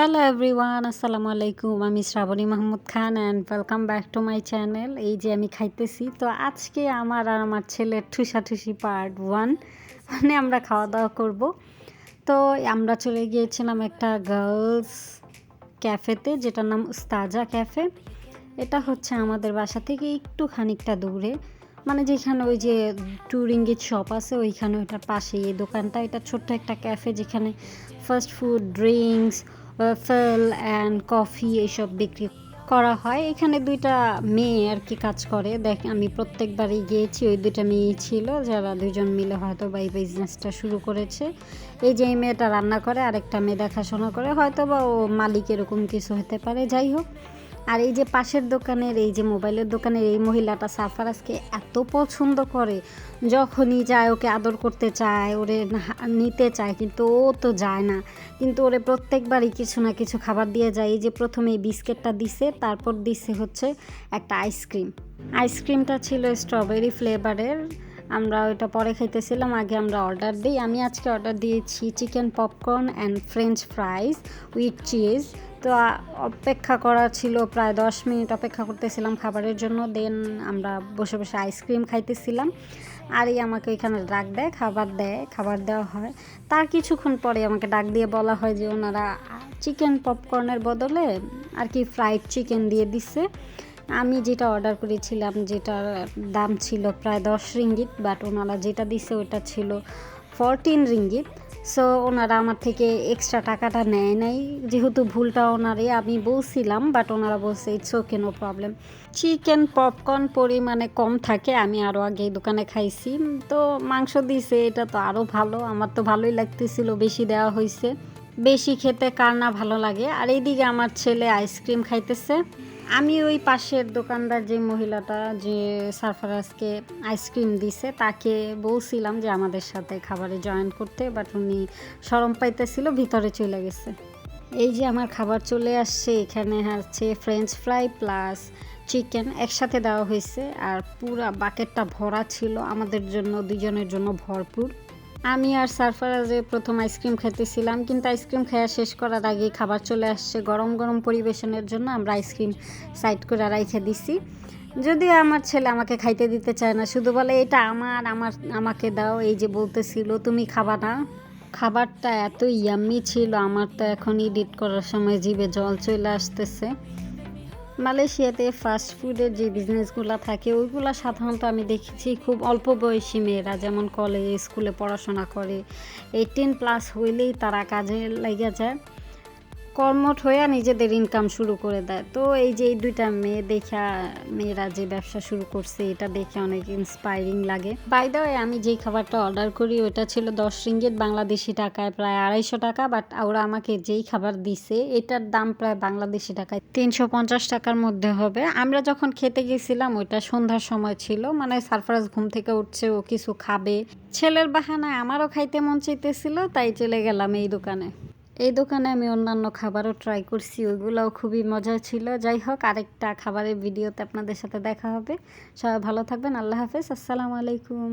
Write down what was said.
Hello everyone আসসালামু আলাইকুম আমি Shrabani Mahmud Khan and welcome back to my channel এই যে আমি খাইতেছি, তো আজকে আমার আর আমার ছেলের ঠুসাঠুসি পার্ট ওয়ান মানে আমরা খাওয়া দাওয়া করব। তো আমরা চলে গিয়েছিলাম একটা গার্লস ক্যাফেতে যেটার নাম উস্তাজা ক্যাফে এটা হচ্ছে আমাদের বাসা থেকে একটু খানিকটা দূরে। মানে যেখানে ওই যে টুরিঙ্গের শপ আছে, ওইখানে ওইটার পাশে এই দোকানটা, এটা ছোট্ট একটা ক্যাফে যেখানে ফাস্ট ফুড ড্রিঙ্কস ফেল অ্যান্ড কফি এইসব বিক্রি করা হয়। এখানে দুইটা মেয়ে আর কি কাজ করে। দেখ, আমি প্রত্যেকবারই গিয়েছি, ওই দুইটা মেয়েই ছিল, যারা দুজন মিলে হয়তো বা এই বিজনেসটা শুরু করেছে। এই যে মেয়েটা রান্না করে, আরেকটা মেয়ে দেখাশোনা করে হয়তো বা ও মালিক এরকম কিছু হতে পারে। যাই হোক আর এই যে পাশের দোকানের, এই যে মোবাইলের দোকানের এই মহিলাটা সারফারাজকে এত পছন্দ করে, যখনই যায় ওকে আদর করতে চায়, ওরে নিতে চায়, কিন্তু ও তো যায় না। কিন্তু ওরে প্রত্যেকবারই কিছু না কিছু খাবার দিয়ে যায়। এই যে প্রথমে এই বিস্কিটটা দিছে, তারপর দিছে হচ্ছে একটা আইসক্রিম। আইসক্রিমটা ছিল স্ট্রবেরি ফ্লেভারের। আমরা ওইটা পরে খাইতেছিলাম, আগে আমরা অর্ডার দিই। আমি আজকে অর্ডার দিয়েছি chicken popcorn and french fries with cheese. তো অপেক্ষা করা ছিল প্রায় দশ মিনিট অপেক্ষা করতেছিলাম খাবারের জন্য। দেন আমরা বসে বসে আইসক্রিম খাইতেছিলাম। আর এই আমাকে ওইখানে ডাক দেয়, খাবার দেয়, খাবার দেওয়া হয়। তার কিছুক্ষণ পরে আমাকে ডাক দিয়ে বলা হয় যে ওনারা চিকেন পপকর্নের বদলে আর কি ফ্রাইড চিকেন দিয়ে দিচ্ছে আমি যেটা অর্ডার করেছিলাম, যেটার দাম ছিল প্রায় দশ রিঙ্গিত বাট ওনারা যেটা দিছে ওটা ছিল ফরটিন রিঙ্গিত। সো ওনারা আমার থেকে এক্সট্রা টাকাটা নেয় নাই। যেহেতু ভুলটা ওনারে আমি বলছিলাম বাট ওনারা বলছে it's okay no problem chicken popcorn পরিমাণে কম থাকে, আমি আরও আগে দোকানে খাইছি। তো মাংস দিছে, এটা তো আরও ভালো, আমার তো ভালোই লাগতেছিল, বেশি দেওয়া হয়েছে বেশি খেতে কার না ভালো লাগে। আর এইদিকে আমার ছেলে আইসক্রিম খাইতেছে। আমি ওই পাশের দোকানদার যে মহিলাটা যে সারফারাজকে আইসক্রিম দিছে, তাকে বলছিলাম যে আমাদের সাথে খাবারে জয়েন করতে, বাট উনি সরম পাইতেছিল, ভিতরে চলে গেছে। এই যে আমার খাবার চলে আসছে, এখানে হচ্ছে ফ্রেঞ্চ ফ্রাই প্লাস চিকেন একসাথে দেওয়া হয়েছে, আর পুরা বাকেটটা ভরা ছিল। আমাদের জন্য, দুজনের জন্য ভরপুর। আমি আর সারফারাজে প্রথম আইসক্রিম খেতেছিলাম কিন্তু আইসক্রিম খাওয়া শেষ করার আগে খাবার চলে আসছে গরম গরম পরিবেশনের জন্য। আমরা আইসক্রিম সাইড করে রাইখে দিছি। যদিও আমার ছেলে আমাকে খাইতে দিতে চায় না, শুধু বলে, এটা আমার আমার, আমাকে দাও, এই যে বলতেছিল, তুমি খাবা না। খাবারটা এত ইয়াম্মি ছিল, আমার তো এখন এডিট করার সময় জিভে জল চলে আসতেছে। মালয়েশিয়াতে ফাস্ট ফুডের যে বিজনেসগুলো থাকে, ওইগুলো সাধারণত আমি দেখেছি খুব অল্প বয়সী মেয়েরা যেমন কলেজ স্কুলে পড়াশোনা করে। এইটিন প্লাস হইলেই তারা কাজে লেগে যায়। কর্মঠ হইয়া নিজেদের ইনকাম শুরু করে দেয়। তো এই যে এই দুইটা মেয়ে দেখা, মেয়েরা যে ব্যবসা শুরু করছে, এটা দেখে অনেক ইন্সপায়ারিং লাগে। বাই দ্য আমি যেই খাবারটা অর্ডার করি ওটা ছিল দশ রিঙ্গিত বাংলাদেশি টাকায়, প্রায় আড়াইশো টাকা বাট ওরা আমাকে যেই খাবার দিছে, এটার দাম প্রায় বাংলাদেশি টাকায় তিনশো পঞ্চাশ টাকার মধ্যে হবে। আমরা যখন খেতে গেছিলাম, ওইটা সন্ধ্যার সময় ছিল মানে সারফরাজ ঘুম থেকে উঠছে, ও কিছু খাবে। ছেলের বাহানায় আমারও খাইতে মন চাইতেছিল, তাই চলে গেলাম এই দোকানে। এই দোকানে আমি অন্যান্য খাবারও ট্রাই করছি, ওইগুলোও খুবই মজা ছিল। যাই হোক আরেকটা খাবারের ভিডিওতে আপনাদের সাথে দেখা হবে। সবাই ভালো থাকবেন, আল্লাহ হাফেজ, আসসালামু আলাইকুম।